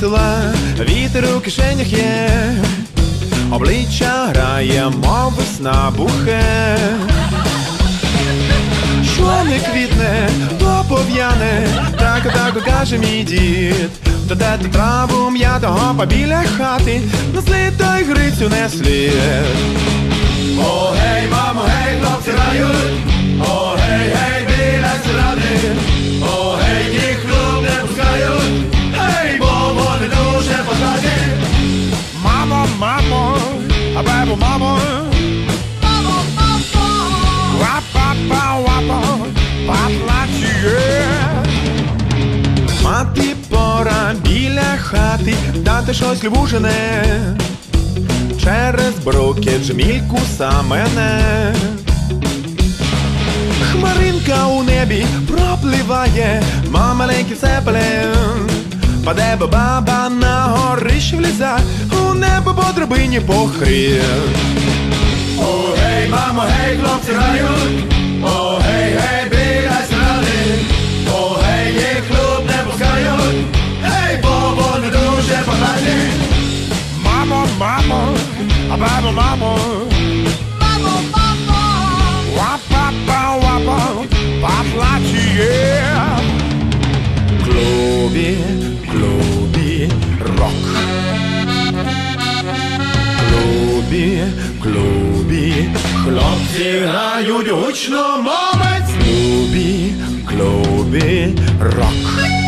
долонях є, обличчя грає, мов весна бухе. Що не квітне, то пов'яне, так так каже мій дід. Додати траву м'ятого побіля хати, на слід той грицю не слід. Мамо, мамо, а бебо, мамо, Ва-па-па, вапа, поплачує. Мати пора біля хати, дати щось любужене. Через бруки джмільку мене. Хмаринка у небі пропливає, ма маленький. Паде баба на драбині похрін. О, гей, мамо, гей, хлопці грають, о, гей, гей, біля ради, о, гей, їх клуб не пускають, гей, бо вони дуже багаті. Мамо, мамо, а бабо, мамо, вапа-па, вапа, грають гучно мовець. Клубі, клубі, рок.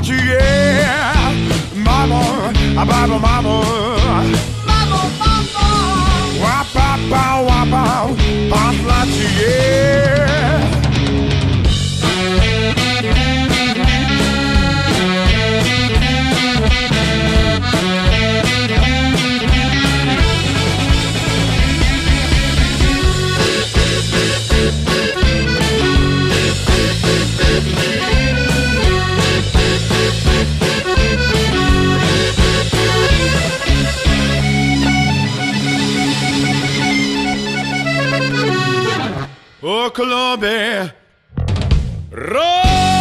Поплачує. Мамо, а бабо, мамо. Вапа-па, вапа, У клубі Рок!